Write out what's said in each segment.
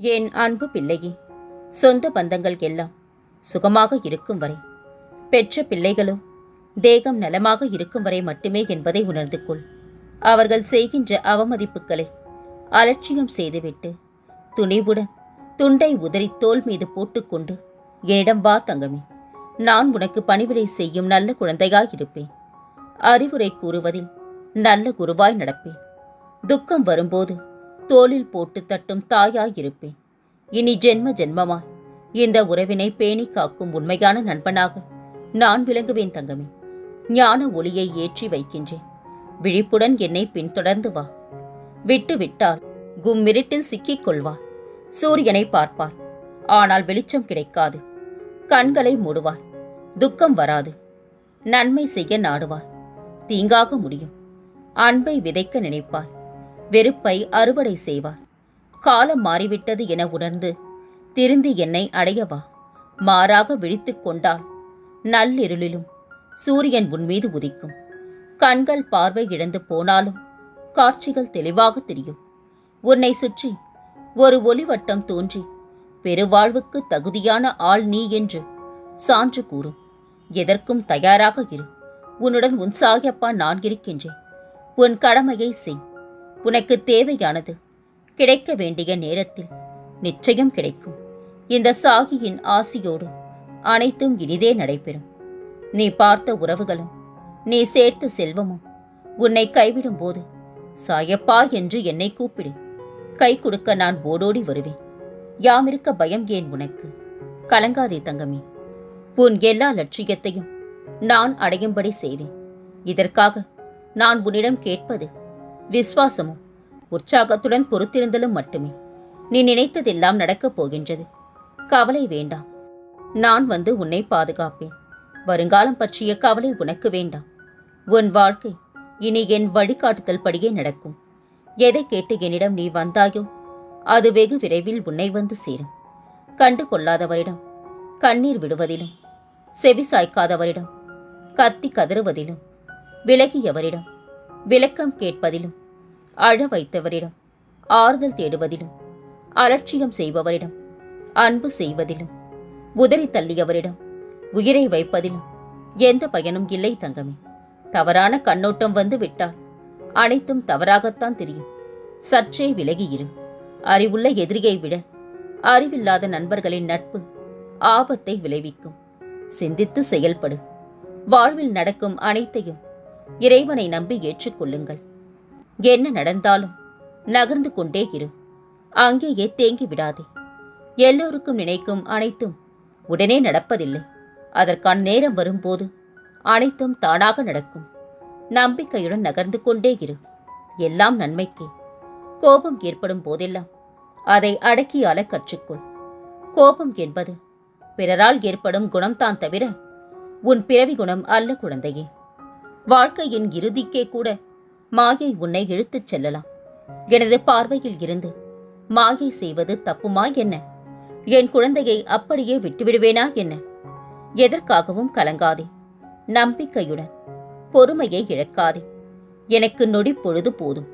என் அன்பு பிள்ளையே? சொந்த பந்தங்கள் எல்லாம் சுகமாக இருக்கும் வரை. பெற்ற பிள்ளைகளும் தேகம் நலமாக இருக்கும் வரை மட்டுமே என்பதை உணர்ந்து கொள். அவர்கள் செய்கின்ற அவமதிப்புகளை அலட்சியம் செய்துவிட்டு துணிவுடன் துண்டை உதறி தோல் மீது போட்டுக்கொண்டு என்னிடம் வா தங்கமே நான் உனக்கு பணிவிடை செய்யும் நல்ல குழந்தையாயிருப்பேன். அறிவுரை கூறுவதில் நல்ல குருவாய் நடப்பேன். துக்கம் வரும்போது தோளில் போட்டு தட்டும் தாயாயிருப்பேன். இனி ஜென்ம ஜென்மமாய் இந்த உறவினை பேணி காக்கும் உண்மையான நண்பனாக நான் விளங்குவேன் தங்கமே. ஞான ஒளியை ஏற்றி வைக்கின்றேன். விழிப்புடன் என்னை பின்தொடர்ந்து வா. விட்டு விட்டால் கும்மிருட்டில் சிக்கிக் கொள்வார் சூரியனை பார்ப்பார். ஆனால் வெளிச்சம் கிடைக்காது. கண்களை மூடுவார். துக்கம் வராது. நன்மை செய்ய நாடுவார். தீங்காக முடியும். அன்பை விதைக்க நினைப்பார். வெறுப்பை அறுவடை செய்வார் காலம் மாறிவிட்டது என உணர்ந்து திருந்தி என்னை அடையவா மாறாக விழித்துக் கொண்டால் நள்ளிருளிலும் சூரியன் உன்மீது உதிக்கும். கண்கள் பார்வை இழந்து போனாலும் காட்சிகள் தெளிவாக தெரியும். உன்னை சுற்றி ஒரு ஒளிவட்டம் தோன்றி பெருவாழ்வுக்கு தகுதியான ஆள் நீ என்று சான்று கூறும். எதற்கும் தயாராக இரு. உன்னுடன் உன் சாயப்பா நான் இருக்கின்றேன். உன் கடமையை செய். உனக்கு தேவையானது. கிடைக்க வேண்டிய நேரத்தில் நிச்சயம் கிடைக்கும். இந்த சாகியின் ஆசியோடு அனைத்தும் இனிதே நடைபெறும். நீ பார்த்த உறவுகளும் நீ சேர்த்த செல்வமும் உன்னை கைவிடும் போது சாயப்பா என்று என்னை கூப்பிடு. கை கொடுக்க நான் ஓடோடி வருவேன். யாமிருக்க பயம் ஏன் உனக்கு? கலங்காதே தங்கமே. உன் எல்லா லட்சியத்தையும் நான் அடையும்படி செய்வேன். இதற்காக நான் உன்னிடம் கேட்பது விசுவாசமும் உற்சாகத்துடன் பொறுத்திருந்தலும் மட்டுமே. நீ நினைத்ததெல்லாம் நடக்கப் போகின்றது. கவலை வேண்டாம். நான் வந்து உன்னை பாதுகாப்பேன். வருங்காலம் பற்றிய கவலை உனக்கு வேண்டாம். உன் வாழ்க்கை இனி என் வழிகாட்டுதல் படியே நடக்கும். எதை கேட்டு என்னிடம் நீ வந்தாயோ அது வெகு விரைவில் உன்னை வந்து சேரும். கண்டு கொள்ளாதவரிடம் கண்ணீர் விடுவதிலும் செவி சாய்க்காதவரிடம் கத்தி கதறுவதிலும் விலகியவரிடம் விளக்கம் கேட்பதிலும் அழ வைத்தவரிடம் ஆறுதல் தேடுவதிலும் அலட்சியம் செய்பவரிடம் அன்பு செய்வதிலும் உதறி தள்ளியவரிடம் உயிரை வைப்பதிலும் எந்த பயனும் இல்லை தங்கமே. தவறான கண்ணோட்டம் வந்து விட்டால் அனைத்தும் தவறாகத்தான் தெரியும். சற்றே விலகியிரு. அறிவுள்ள எதிரியை விட அறிவில்லாத நண்பர்களின் நட்பு ஆபத்தை விளைவிக்கும். சிந்தித்து செயல்படு. வாழ்வில் நடக்கும் அனைத்தையும் இறைவனை நம்பி ஏற்றுக்கொள்ளுங்கள். என்ன நடந்தாலும்? நகர்ந்து கொண்டே இரு. அங்கேயே தேங்கி விடாதே. எல்லோருக்கும் நினைக்கும் அனைத்தும் உடனே நடப்பதில்லை. அதற்கான நேரம் வரும்போது அனைத்தும் தானாக நடக்கும். நம்பிக்கையுடன் நகர்ந்து கொண்டே இரு. எல்லாம் நன்மைக்கே. கோபம் ஏற்படும் போதெல்லாம் அதை அடக்கியால கற்றுக்கொள். கோபம் என்பது பிறரால் ஏற்படும் குணம்தான் தவிர உன் பிறவி குணம் அல்ல குழந்தையே. வாழ்க்கையின் இறுதிக்கே கூட மாயை உன்னை இழுத்துச் செல்லலாம். எனது பார்வையில் இருந்து மாயை செய்வது தப்புமா என்ன? என் குழந்தையை அப்படியே விட்டுவிடுவேனா என்ன? எதற்காகவும் கலங்காதே. நம்பிக்கையுடன் பொறுமையை இழக்காதே. எனக்கு நொடி பொழுது போதும்.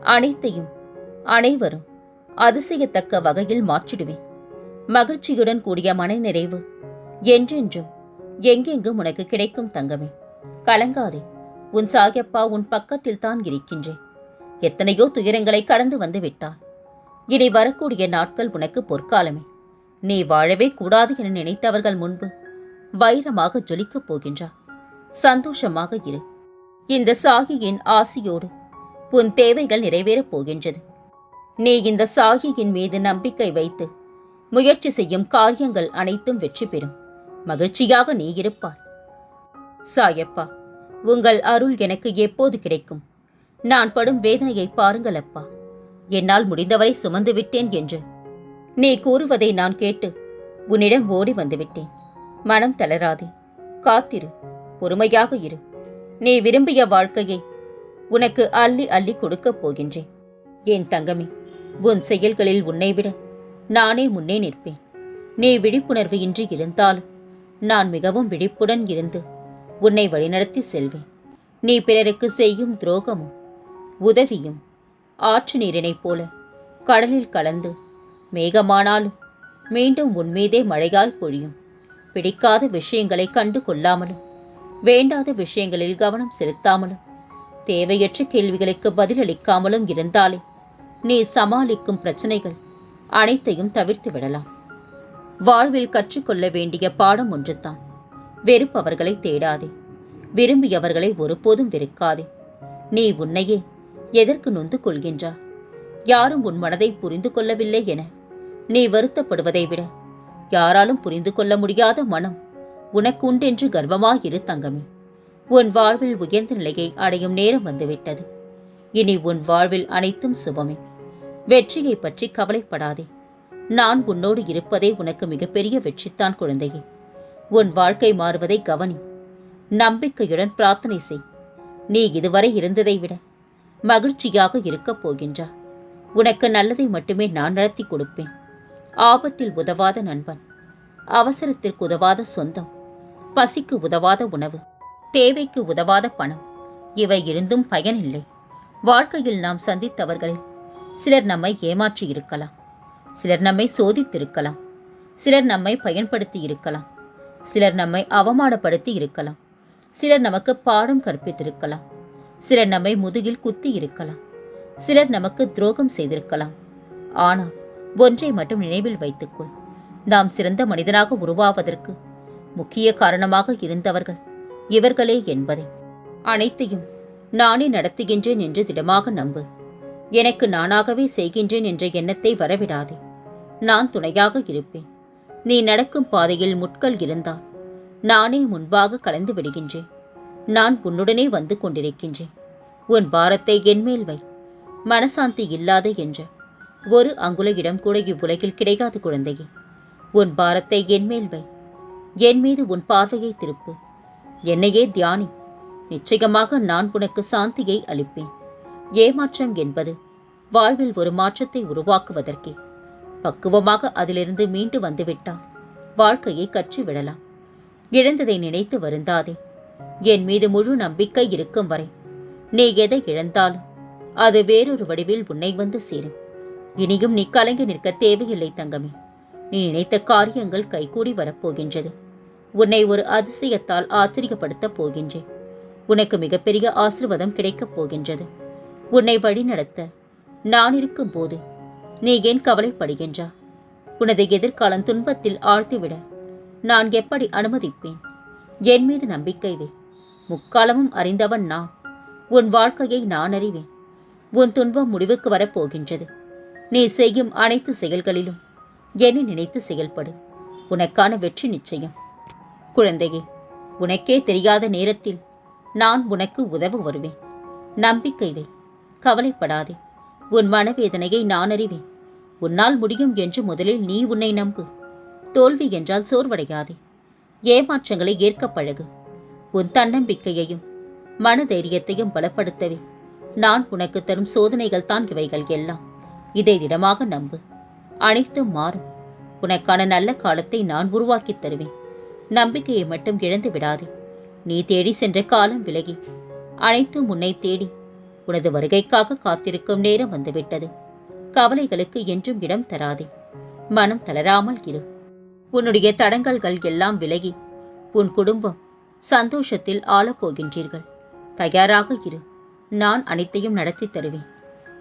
அனைத்தையும் அனைவரும் அதிசயத்தக்க வகையில் மாற்றிடுவேன். மகிழ்ச்சியுடன் கூடிய மனநிறைவு என்றென்றும் எங்கெங்கும் உனக்கு கிடைக்கும் தங்கமே. கலங்காதே. உன் சாயப்பா உன் பக்கத்தில் தான் இருக்கின்றேன். எத்தனையோ துயரங்களை கடந்து வந்து விட்டாய். இனி வரக்கூடிய நாட்கள் உனக்கு பொற்காலமே. நீ வாழவே கூடாது என நினைத்தவர்கள் முன்பு வைரமாக ஜொலிக்கப் போகின்றார் சந்தோஷமாக இரு. இந்த சாகியின் ஆசியோடு உன் தேவைகள் நிறைவேறப் போகின்றது. நீ இந்த சாகியின் மீது நம்பிக்கை வைத்து முயற்சி செய்யும் காரியங்கள் அனைத்தும் வெற்றி பெறும். மகிழ்ச்சியாக நீ இருப்பாய். சாயப்பா உங்கள் அருள் எனக்கு எப்போது கிடைக்கும்? நான் படும் வேதனையை பாருங்கள் அப்பா. என்னால் முடிந்தவரை சுமந்து விட்டேன் என்று. நீ கூறுவதை நான் கேட்டு உன்னிடம் ஓடி வந்துவிட்டேன். மனம் தளராதே. காத்திரு. பொறுமையாக இரு. நீ விரும்பிய வாழ்க்கையை உனக்கு அள்ளி அள்ளி கொடுக்கப் போகின்றேன். என் தங்கமே உன் செயல்களில் உன்னை விட நானே முன்னே நிற்பேன். நீ விழிப்புணர்வு இன்றி இருந்தாலும் நான் மிகவும் விழிப்புடன் இருந்து உன்னை வழிநடத்தி செல்வேன். நீ பிறருக்கு செய்யும் துரோகமும் உதவியும் ஆற்று நீரினைப் போல கடலில் கலந்து மேகமானாலும் மீண்டும் உன்மீதே மழையாய் பொழியும். பிடிக்காத விஷயங்களை கண்டு கொள்ளாமலும் வேண்டாத விஷயங்களில் கவனம் செலுத்தாமலும் தேவையற்ற கேள்விகளுக்கு பதிலளிக்காமலும் இருந்தாலே நீ சமாளிக்கும் பிரச்சனைகள் அனைத்தையும் தவிர்த்து விடலாம் வாழ்வில் கற்றுக்கொள்ள வேண்டிய பாடம் ஒன்றுதான். வெறுப்பவர்களை தேடாதே. விரும்பியவர்களை ஒருபோதும் வெறுக்காதே. நீ உன்னையே எதற்கு நொந்து கொள்கின்றா? யாரும் உன் மனதை புரிந்து கொள்ளவில்லை என. நீ வருத்தப்படுவதை விட யாராலும் புரிந்து கொள்ள முடியாத மனம் உனக்கு உண்டென்று கர்வமாயிரு தங்கமே. உன் வாழ்வில் உயர்ந்த நிலையை அடையும் நேரம் வந்துவிட்டது. இனி உன் வாழ்வில் அனைத்தும் சுபமே. வெற்றியை பற்றி கவலைப்படாதே. நான் உன்னோடு இருப்பதே உனக்கு மிகப்பெரிய வெற்றித்தான் குழந்தையே. உன் வாழ்க்கை மாறுவதை கவனி. நம்பிக்கையுடன் பிரார்த்தனை செய். நீ இதுவரை இருந்ததை விட மகிழ்ச்சியாக இருக்கப் போகின்றா உனக்கு நல்லதை மட்டுமே நான் நடத்தி கொடுப்பேன். ஆபத்தில் உதவாத நண்பன். அவசரத்திற்கு உதவாத சொந்தம். பசிக்கு உதவாத உணவு. தேவைக்கு உதவாத பணம். இவை இருந்தும் பயனில்லை. வாழ்க்கையில் நாம் சந்தித்தவர்களில் சிலர் நம்மை ஏமாற்றி இருக்கலாம் சிலர் நம்மை சோதித்திருக்கலாம். சிலர் நம்மை பயன்படுத்தி இருக்கலாம் சிலர் நம்மை அவமானப்படுத்தி இருக்கலாம். சிலர் நமக்கு பாடம் கற்பித்திருக்கலாம். சிலர் நம்மை முதுகில் குத்தி இருக்கலாம். சிலர் நமக்கு துரோகம் செய்திருக்கலாம். ஆனால் ஒன்றை மட்டும் நினைவில் வைத்துக்கொள். நாம் சிறந்த மனிதனாக உருவாவதற்கு முக்கிய காரணமாக இருந்தவர்கள் இவர்களே என்பதை. அனைத்தையும் நானே நடத்துகின்றேன் என்று திடமாக நம்பு. எனக்கு நானாகவே செய்கின்றேன் என்ற எண்ணத்தை வரவிடாதே. நான் துணையாக இருப்பேன். நீ நடக்கும் பாதையில் முட்கள் இருந்தால் நானே முன்பாக கலந்து விடுகின்றேன். நான் உன்னுடனே வந்து கொண்டிருக்கின்றேன். உன் பாரத்தை என்மேல் வை. மனசாந்தி இல்லாத என்ற. ஒரு அங்குல இடம் கூட இவ்வுலகில் கிடைக்காது குழந்தையே. உன் பாரத்தை என்மேல் வை. என் மீது உன் பார்வையை திருப்பு. என்னையே தியானி. நிச்சயமாக நான் உனக்கு சாந்தியை அளிப்பேன். ஏமாற்றம் என்பது வாழ்வில் ஒரு மாற்றத்தை உருவாக்குவதற்கே. பக்குவமாக அதிலிருந்து மீண்டு வந்துவிட்டால் வாழ்க்கையை கற்றுவிடலாம் இழந்ததை நினைத்து வருந்தாதே. என் மீது முழு நம்பிக்கை இருக்கும் வரை நீ எதை இழந்தாலும் அது வேறொரு வடிவில் உன்னை வந்து சேரும். இனியும் நீ கலங்கி நிற்க தேவையில்லை தங்கமே. நீ நினைத்த காரியங்கள் கைகூடி வரப்போகின்றது. உன்னை ஒரு அதிசயத்தால் ஆச்சரியப்படுத்தப் போகின்றேன். உனக்கு மிகப்பெரிய ஆசிர்வாதம் கிடைக்கப் போகின்றது. உன்னை வழிநடத்த நான் இருக்கும்போது நீ ஏன் கவலைப்படுகின்றா? உனது எதிர்காலம் துன்பத்தில் ஆழ்த்திவிட நான் எப்படி அனுமதிப்பேன்? என் மீது நம்பிக்கை வே. முக்காலமும் அறிந்தவன் நான். உன் வாழ்க்கையை நான் அறிவேன். உன் துன்பம் முடிவுக்கு வரப்போகின்றது. நீ செய்யும் அனைத்து செயல்களிலும் என்னை நினைத்து செயல்படு. உனக்கான வெற்றி நிச்சயம். குழந்தையே உனக்கே தெரியாத நேரத்தில் நான் உனக்கு உதவ வருவேன். நம்பிக்கை வை. கவலைப்படாதே. உன் மனவேதனையை நான் அறிவேன். உன்னால் முடியும் என்று முதலில் நீ உன்னை நம்பு. தோல்வி என்றால் சோர்வடையாதே. ஏமாற்றங்களை ஏற்க பழகு. உன் தன்னம்பிக்கையையும் மனதைரியத்தையும் பலப்படுத்தவே. நான் உனக்கு தரும் சோதனைகள் தான் இவைகள் எல்லாம். இதை திடமாக நம்பு. அனைத்தும் மாறும். உனக்கான நல்ல காலத்தை நான் உருவாக்கித் தருவேன். நம்பிக்கையை மட்டும் இழந்து விடாதே நீ தேடி சென்ற காலம் விலகி. அனைத்தும் உன்னை தேடி உனது வருகைக்காக காத்திருக்கும் நேரம் வந்துவிட்டது. கவலைகளுக்கு என்றும் இடம் தராதே. மனம் தளராமல் இரு. உன்னுடைய தடங்கல்கள் எல்லாம் விலகி உன் குடும்பம் சந்தோஷத்தில் ஆளப்போகின்றீர்கள். தயாராக இரு. நான் அனைத்தையும் நடத்தி தருவேன்.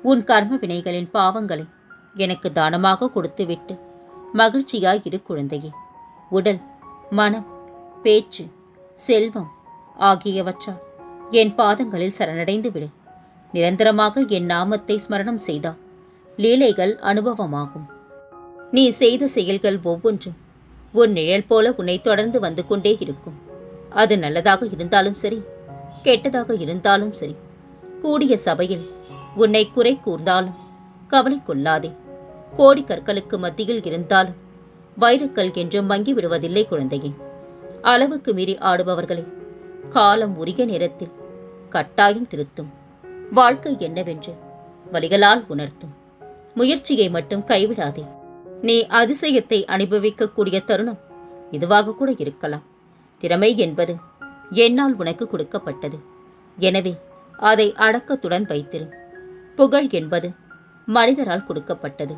உன் கர்ம வினைகளின் பாவங்களை எனக்கு தானமாக கொடுத்துவிட்டு மகிழ்ச்சியாய் இரு குழந்தையே. உடல் மனம் பேச்சு செல்வம் ஆகியவற்றால் என் பாதங்களில் சரணடைந்து விடு நிரந்தரமாக என் நாமத்தை ஸ்மரணம் செய்தால் லீலைகள் அனுபவமாகும். நீ செய்த செயல்கள் ஒவ்வொன்றும் உன் நிழல் போல உன்னை தொடர்ந்து வந்து கொண்டே இருக்கும். அது நல்லதாக இருந்தாலும் சரி கெட்டதாக இருந்தாலும் சரி கூடிய சபையில் உன்னை குறை கூர்ந்தாலும் கவலை கொள்ளாதே. கோடி கற்களுக்கு மத்தியில் இருந்தாலும் வைரக்கல் என்று மங்கி விடுவதில்லை குழந்தையே. அளவுக்கு மீறி ஆடுபவர்களை காலம் உரிய நேரத்தில் கட்டாயம் திருத்தும். வாழ்க்கை என்னவென்று வழிகளால் உணர்த்தும். முயற்சியை மட்டும் கைவிடாதே. நீ அதிசயத்தை அனுபவிக்கக்கூடிய தருணம் இதுவாக கூட இருக்கலாம். திறமை என்பது என்னால் உனக்கு கொடுக்கப்பட்டது. எனவே அதை அடக்கத்துடன் வைத்திரு. புகழ் என்பது மனிதரால் கொடுக்கப்பட்டது.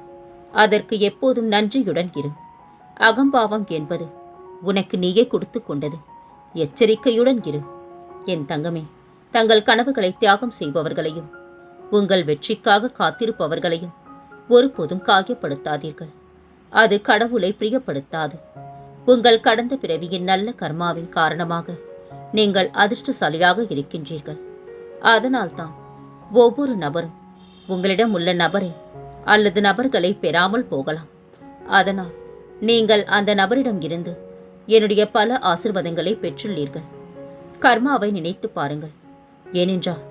அதற்கு எப்போதும் நன்றியுடன் இரு. அகம்பாவம் என்பது உனக்கு நீயே கொடுத்து கொண்டது. எச்சரிக்கையுடன் இரு. என் தங்கமே தங்கள் கனவுகளை தியாகம் செய்பவர்களையும் உங்கள் வெற்றிக்காக காத்திருப்பவர்களையும் ஒருபோதும் காயப்படுத்தாதீர்கள். அது கடவுளை பிரியப்படுத்தாது. உங்கள் கடந்த பிறவியின் நல்ல கர்மாவின் காரணமாக நீங்கள் அதிர்ஷ்டசாலியாக இருக்கின்றீர்கள். அதனால்தான் ஒவ்வொரு நபரும் உங்களிடம் உள்ள நபரை அல்லது நபர்களை பெறாமல் போகலாம். அதனால் நீங்கள் அந்த நபரிடம் இருந்து என்னுடைய பல ஆசிர்வாதங்களை பெற்றுள்ளீர்கள். கர்மாவை நினைத்து பாருங்கள். ஏனென்றால்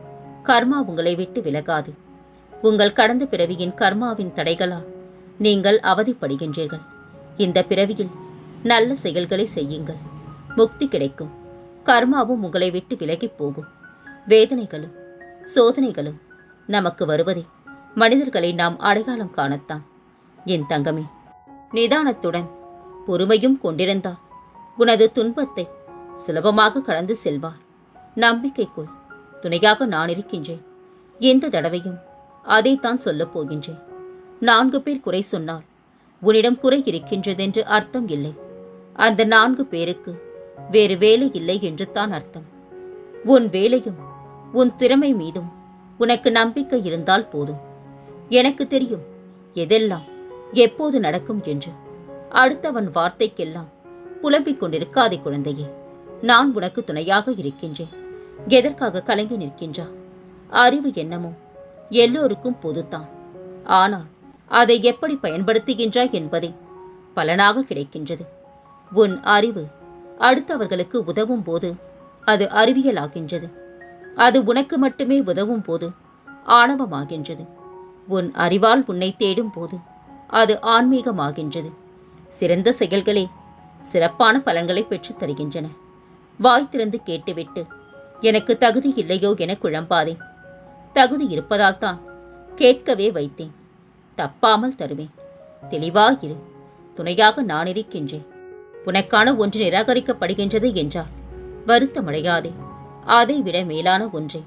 கர்மா உங்களை விட்டு விலகாது. உங்கள் கடந்த பிறவியின் கர்மாவின் தடைகளால் நீங்கள் அவதிப்படுகின்றீர்கள். இந்த பிறவியில் நல்ல செயல்களை செய்யுங்கள். முக்தி கிடைக்கும். கர்மாவும் உங்களை விட்டு விலகிப் போகும். வேதனைகளும் சோதனைகளும் நமக்கு வருவதை மனிதர்களை நாம் அடையாளம் காணத்தான். என் தங்கமே நிதானத்துடன் பொறுமையும் கொண்டிருந்தால் உனது துன்பத்தை சுலபமாக கடந்து செல்வார் நம்பிக்கைக்குள் துணையாக நான் இருக்கின்றேன். எந்த தடவையும் அதைத்தான் சொல்லப் போகின்றேன். நான்கு பேர் குறை சொன்னால் உன்னிடம் குறை இருக்கின்றதென்று அர்த்தம் இல்லை. அந்த நான்கு பேருக்கு வேறு வேலை இல்லை என்று தான் அர்த்தம். உன் வேலையும் உன் திறமை மீதும் உனக்கு நம்பிக்கை இருந்தால் போதும். எனக்கு தெரியும் எதெல்லாம் எப்போது நடக்கும் என்று. அடுத்தவன் வார்த்தைக்கெல்லாம் புலம்பிக் கொண்டிருக்காதே குழந்தையே. நான் உனக்கு துணையாக இருக்கின்றேன். எதற்காக கலங்கி நிற்கின்றா? அறிவு என்னமோ? எல்லோருக்கும் பொதுத்தான். ஆனால் அதை எப்படி பயன்படுத்துகின்றாய் என்பதே பலனாக கிடைக்கின்றது. உன் அறிவு அடுத்தவர்களுக்கு உதவும் போது அது அறிவியலாகின்றது. அது உனக்கு மட்டுமே உதவும் போது ஆணவமாகின்றது. உன் அறிவால் உன்னை தேடும் போது அது ஆன்மீகமாகின்றது. சிறந்த செயல்களே சிறப்பான பலன்களை பெற்றுத் தருகின்றன. வாய் திறந்து கேட்டுவிட்டு எனக்கு தகுதி இல்லையோ என குழம்பாதே. தகுதி இருப்பதால் தான் கேட்கவே வைத்தேன். தப்பாமல் தருவேன். தெளிவாயிரு. துணையாக நான் இருக்கின்றேன். உனக்கான ஒன்று நிராகரிக்கப்படுகின்றது என்றால் வருத்தமடையாதே. அதை விட மேலான ஒன்றை.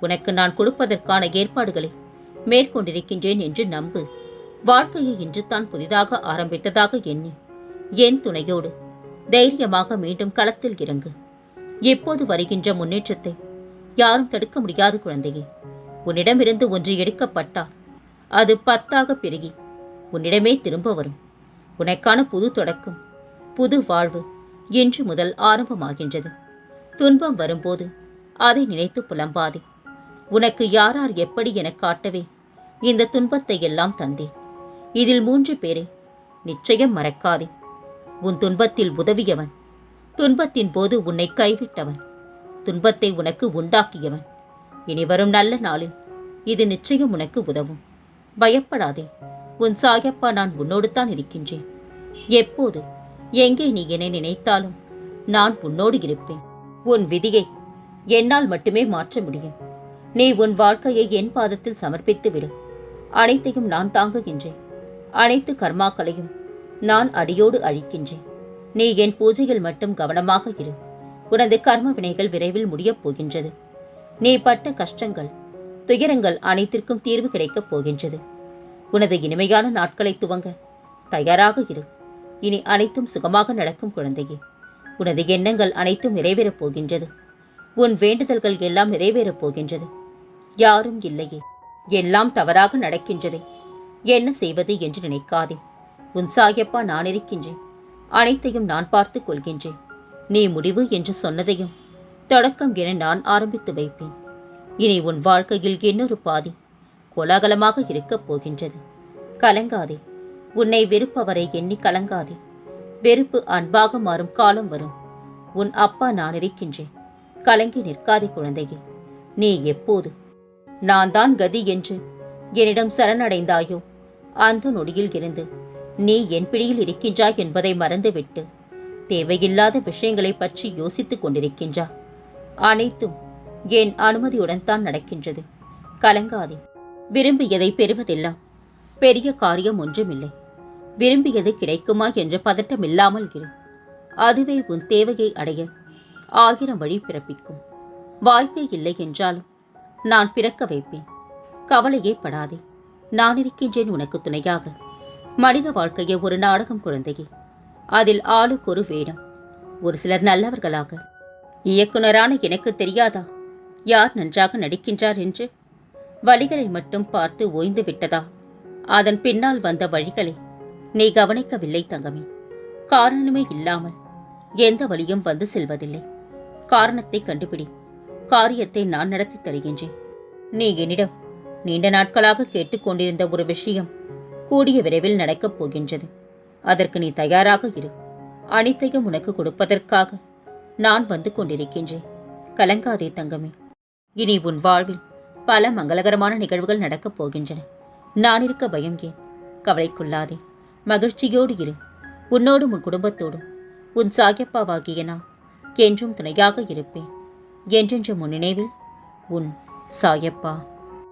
உனக்கு நான் கொடுப்பதற்கான ஏற்பாடுகளை மேற்கொண்டிருக்கின்றேன் என்று நம்பு. வாழ்க்கையை இன்று தான் புதிதாக ஆரம்பித்ததாக எண்ணி என் துணையோடு தைரியமாக மீண்டும் களத்தில் இறங்கு. எப்போது வருகின்ற முன்னேற்றத்தை? யாரும் தடுக்க முடியாது குழந்தையே. உன்னிடமிருந்து ஒன்று எடுக்கப்பட்டால் அது பத்தாக பெருகி உன்னிடமே திரும்ப வரும். உனக்கான புது தொடக்கம் புது வாழ்வு இன்று முதல் ஆரம்பமாகின்றது. துன்பம் வரும்போது அதை நினைத்து புலம்பாதே. உனக்கு யாரார் எப்படி எனக் காட்டவே இந்த துன்பத்தை எல்லாம் தந்தேன் இதில் மூன்று பேரை நிச்சயம் மறக்காதே. உன் துன்பத்தில் உதவியவன் துன்பத்தின் போது உன்னை கைவிட்டவன். துன்பத்தை உனக்கு உண்டாக்கியவன். இனி வரும் நல்ல நாளில் இது நிச்சயம் உனக்கு உதவும். பயப்படாதே. உன் சாயப்பா நான் உன்னோடு தான் இருக்கின்றேன். எப்போது எங்கே நீ என்னை நினைத்தாலும் நான் உன்னோடு இருப்பேன். உன் விதியை என்னால் மட்டுமே மாற்ற முடியும். நீ உன் வாழ்க்கையை என் பாதத்தில் சமர்ப்பித்து விடு அனைத்தையும் நான் தாங்குகின்றேன். அனைத்து கர்மாக்களையும் நான் அடியோடு அழிக்கின்றேன். நீ என் பூஜையில் மட்டும் கவனமாக இரு. உனது கர்ம வினைகள் விரைவில் முடியப் போகின்றது. நீ பட்ட கஷ்டங்கள் துயரங்கள் அனைத்திற்கும் தீர்வு கிடைக்கப் போகின்றது. உனது இனிமையான நாட்களை துவங்க தயாராக இரு. இனி அனைத்தும் சுகமாக நடக்கும் குழந்தையே. உனது எண்ணங்கள் அனைத்தும் நிறைவேறப் போகின்றது. உன் வேண்டுதல்கள் எல்லாம் நிறைவேறப் போகின்றது. யாரும் இல்லையே. எல்லாம் தவறாக நடக்கின்றதே. என்ன செய்வது என்று நினைக்காதே. உன் சாயப்பா நான் இருக்கின்றேன். அனைத்தையும் நான் பார்த்துக் கொள்கின்றேன். நீ முடிவு என்று சொன்னதையும் தொடக்கம் என நான் ஆரம்பித்து வைப்பேன். இனி உன் வாழ்க்கையில் இன்னொரு பாதி கோலாகலமாக இருக்கப் போகின்றது. கலங்காதே. உன்னை வெறுப்பவரை எண்ணி கலங்காதே. வெறுப்பு அன்பாக மாறும் காலம் வரும். உன் அப்பா நான் இருக்கின்றேன். கலங்கி நிற்காதே குழந்தையே. நீ எப்போது? நான் தான் கதி என்று என்னிடம் சரணடைந்தாயோ? அந்த நொடியில் இருந்து நீ என் பிடியில் இருக்கின்றாய் என்பதை மறந்துவிட்டு தேவையில்லாத விஷயங்களை பற்றி யோசித்துக் கொண்டிருக்கின்றா? அனைத்தும் என் அனுமதியுடன் தான் நடக்கின்றது. கலங்காதே. விரும்பியதை பெறுவதெல்லாம் பெரிய காரியம் ஒன்றுமில்லை. விரும்பியது கிடைக்குமா என்ற பதட்டம் இல்லாமல் இரு. அதுவே உன் தேவையை அடைய ஆயிரம் வழி பிறப்பிக்கும். வாய்ப்பே இல்லை என்றாலும் நான் பிறக்க வைப்பேன். கவலையே படாதே. நான் இருக்கின்றேன் உனக்கு துணையாக. மனித வாழ்க்கையை ஒரு நாடகம் குழந்தையே. அதில் ஆளுக்கு ஒரு வேடம். ஒரு சிலர் நல்லவர்களாக. இயக்குனரான எனக்கு தெரியாதா? யார் நன்றாக நடிக்கின்றார் என்று? வழிகளை மட்டும் பார்த்து ஓய்ந்து விட்டதா? அதன் பின்னால் வந்த வழிகளை. நீ கவனிக்கவில்லை தங்கமே. காரணமே இல்லாமல் எந்த வழியும் வந்து செல்வதில்லை. காரணத்தை கண்டுபிடி. காரியத்தை நான் நடத்தி தருகின்றேன். நீ என்னிடம் நீண்ட நாட்களாக கேட்டுக்கொண்டிருந்த ஒரு விஷயம் கூடிய விரைவில் நடக்கப் போகின்றது. அதற்கு நீ தயாராக இரு. அனைத்தையும் உனக்கு கொடுப்பதற்காக நான் வந்து கொண்டிருக்கின்றேன். கலங்காதே தங்கமே. இனி உன் வாழ்வில் பல மங்களகரமான நிகழ்வுகள் நடக்கப் போகின்றன. நான் இருக்க பயம் ஏன்? கவலைக்குள்ளாதே. மகிழ்ச்சியோடு இரு. உன்னோடும் உன் குடும்பத்தோடும். உன் சாகியப்பாவாகிய நான் என்றும் துணையாக இருப்பேன். என்றென்றும் உன் நினைவில் உன் சாயப்பா